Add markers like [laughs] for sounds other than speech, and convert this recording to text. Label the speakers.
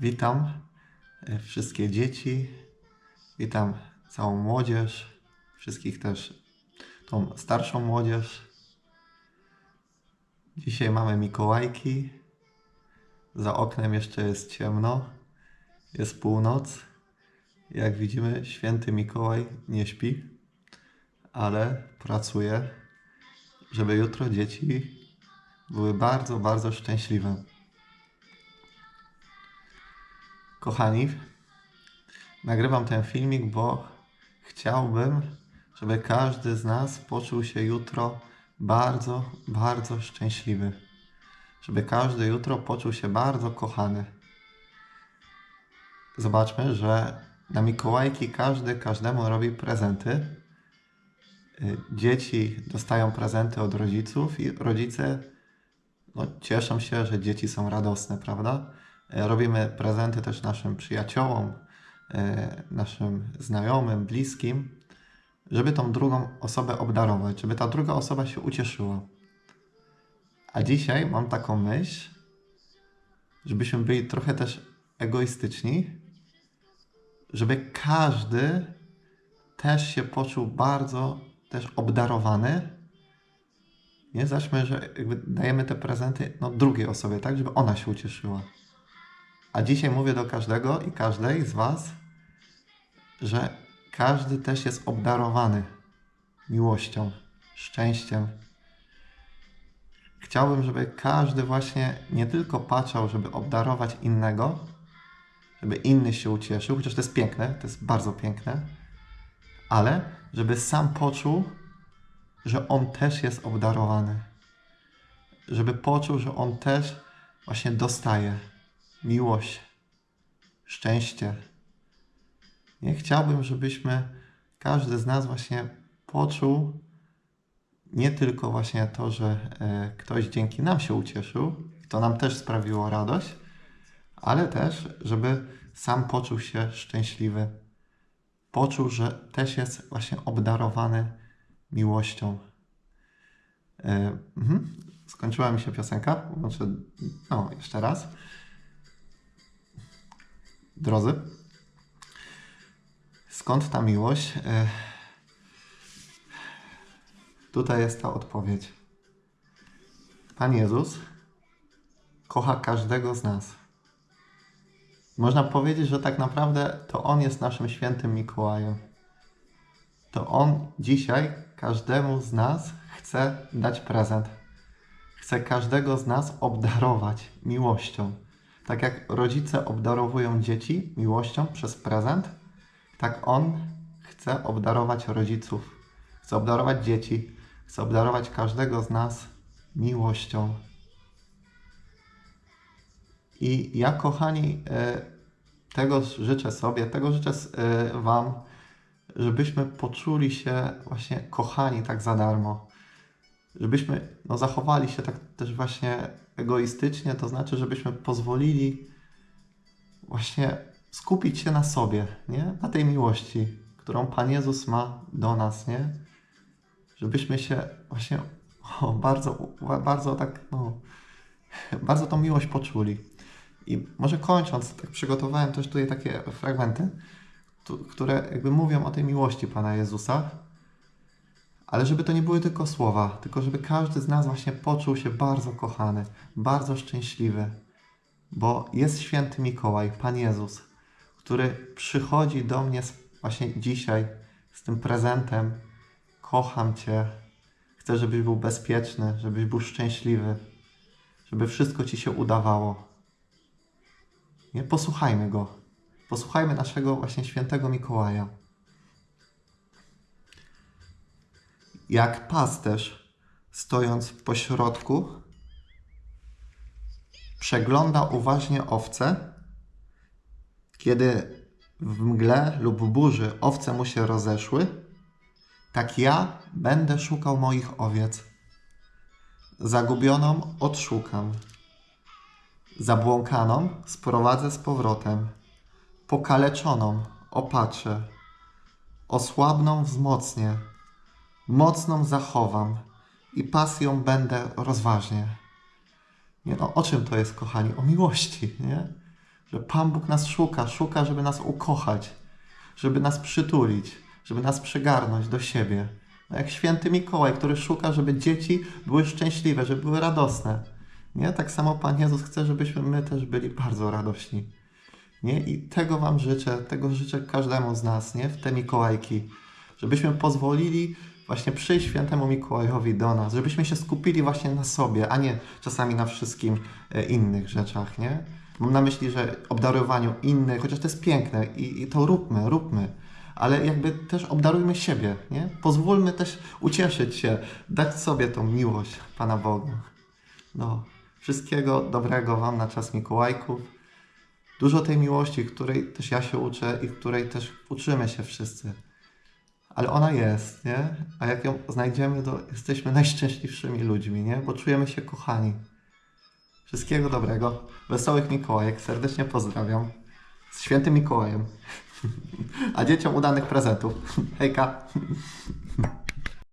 Speaker 1: Witam e, wszystkie dzieci, witam całą młodzież, wszystkich też tą starszą młodzież. Dzisiaj mamy Mikołajki, za oknem jeszcze jest ciemno, jest północ. Jak widzimy, święty Mikołaj nie śpi, ale pracuje, żeby jutro dzieci były bardzo, bardzo szczęśliwe. Kochani, nagrywam ten filmik, bo chciałbym, żeby każdy z nas poczuł się jutro bardzo, bardzo szczęśliwy. Żeby każdy jutro poczuł się bardzo kochany. Zobaczmy, że na Mikołajki każdy każdemu robi prezenty. Y, Dzieci dostają prezenty od rodziców i rodzice no, cieszą się, że dzieci są radosne, prawda? E, Robimy prezenty też naszym przyjaciołom, e, naszym znajomym, bliskim, żeby tą drugą osobę obdarować, żeby ta druga osoba się ucieszyła. A dzisiaj mam taką myśl, żebyśmy byli trochę też egoistyczni, żeby każdy też się poczuł bardzo też obdarowany. Nie zaśmy, że dajemy te prezenty no, drugiej osobie, tak, żeby ona się ucieszyła. A dzisiaj mówię do każdego i każdej z Was, że każdy też jest obdarowany miłością, szczęściem. Chciałbym, żeby każdy właśnie nie tylko patrzał, żeby obdarować innego, żeby inny się ucieszył, chociaż to jest piękne, to jest bardzo piękne, ale żeby sam poczuł, że on też jest obdarowany. Żeby poczuł, że on też właśnie dostaje miłość, szczęście. Nie chciałbym, żebyśmy każdy z nas właśnie poczuł nie tylko właśnie to, że e, ktoś dzięki nam się ucieszył, to nam też sprawiło radość, ale też, żeby sam poczuł się szczęśliwy. Poczuł, że też jest właśnie obdarowany miłością. Mhm. Skończyła mi się piosenka. Znaczy, no, jeszcze raz. Drodzy, skąd ta miłość? E, Tutaj jest ta odpowiedź. Pan Jezus kocha każdego z nas. Można powiedzieć, że tak naprawdę to On jest naszym świętym Mikołajem. To On dzisiaj każdemu z nas chce dać prezent. Chce każdego z nas obdarować miłością. Tak jak rodzice obdarowują dzieci miłością przez prezent, tak On chce obdarować rodziców, chce obdarować dzieci, chce obdarować każdego z nas miłością. I ja, kochani, e, tego życzę sobie, tego życzę e, Wam, żebyśmy poczuli się właśnie kochani tak za darmo. Żebyśmy no, zachowali się tak też właśnie egoistycznie, to znaczy, żebyśmy pozwolili właśnie skupić się na sobie, nie? Na tej miłości, którą Pan Jezus ma do nas, nie? Żebyśmy się właśnie o, bardzo, bardzo tak, no, bardzo tą miłość poczuli. I może kończąc, tak przygotowałem też tutaj takie fragmenty, które jakby mówią o tej miłości Pana Jezusa, ale żeby to nie były tylko słowa, tylko żeby każdy z nas właśnie poczuł się bardzo kochany, bardzo szczęśliwy, bo jest święty Mikołaj, Pan Jezus, który przychodzi do mnie właśnie dzisiaj z tym prezentem. Kocham Cię, chcę, żebyś był bezpieczny, żebyś był szczęśliwy, żeby wszystko Ci się udawało. Nie? Posłuchajmy Go. Posłuchajmy naszego właśnie świętego Mikołaja. Jak pasterz, stojąc po środku, przegląda uważnie owce, kiedy w mgle lub burzy owce mu się rozeszły, tak ja będę szukał moich owiec. Zagubioną odszukam, zabłąkaną sprowadzę z powrotem, pokaleczoną opatrzę, osłabną wzmocnię, mocną zachowam i pasją będę rozważnie. Nie, no, o czym to jest, kochani? O miłości, nie? że Pan Bóg nas szuka, szuka, żeby nas ukochać, żeby nas przytulić, żeby nas przygarnąć do siebie. No jak święty Mikołaj, który szuka, żeby dzieci były szczęśliwe, żeby były radosne. Nie? Tak samo Pan Jezus chce, żebyśmy my też byli bardzo radośni. Nie? I tego Wam życzę, tego życzę każdemu z nas, nie? W te Mikołajki. Żebyśmy pozwolili właśnie przyjść świętemu Mikołajowi do nas, żebyśmy się skupili właśnie na sobie, a nie czasami na wszystkim e, innych rzeczach, nie? Mam na myśli, że obdarowaniu innych, chociaż to jest piękne i, i to róbmy, róbmy, ale jakby też obdarujmy siebie, nie? Pozwólmy też ucieszyć się, dać sobie tą miłość Pana Boga. No, wszystkiego dobrego Wam na czas Mikołajków. Dużo tej miłości, której też ja się uczę i której też uczymy się wszyscy. Ale ona jest, nie? A jak ją znajdziemy, to jesteśmy najszczęśliwszymi ludźmi, nie? Bo czujemy się kochani. Wszystkiego dobrego. Wesołych Mikołajek. Serdecznie pozdrawiam. Z świętym Mikołajem. [laughs] A dzieciom udanych prezentów. [laughs] Hejka. [laughs]